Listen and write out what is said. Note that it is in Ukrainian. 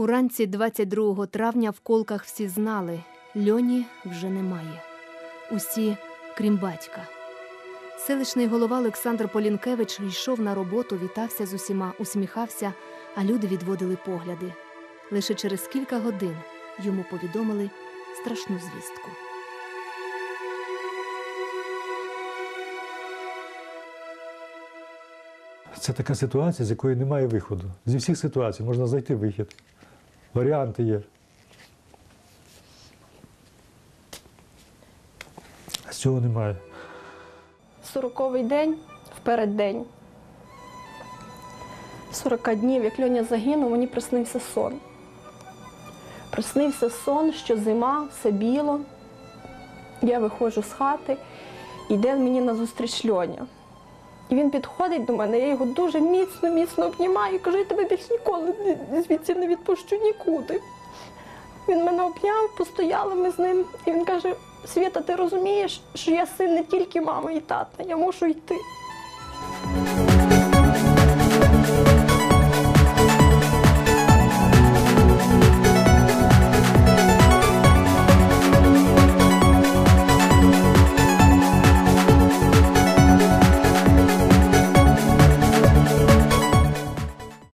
Вранці 22 травня в колках всі знали, льоні вже немає. Усі, крім батька. Селищний голова Олександр Полінкевич йшов на роботу, вітався з усіма, усміхався, а люди відводили погляди. Лише через кілька годин йому повідомили страшну звістку. Це така ситуація, з якої немає виходу. Зі всіх ситуацій можна знайти вихід. Варіанти є. А цього немає. Сороковий день впереддень. 40 днів, як Льоня загинув, мені приснився сон. Приснився сон, що зима, все біло. Я виходжу з хати, йде мені назустріч Льоня. І він підходить до мене, я його дуже міцно, міцно обнімаю і кажу, я тебе більш ніколи звідси не відпущу нікуди. Він мене обняв, постояли ми з ним, і він каже: Світа, ти розумієш, що я син не тільки мами і тата, я мушу йти.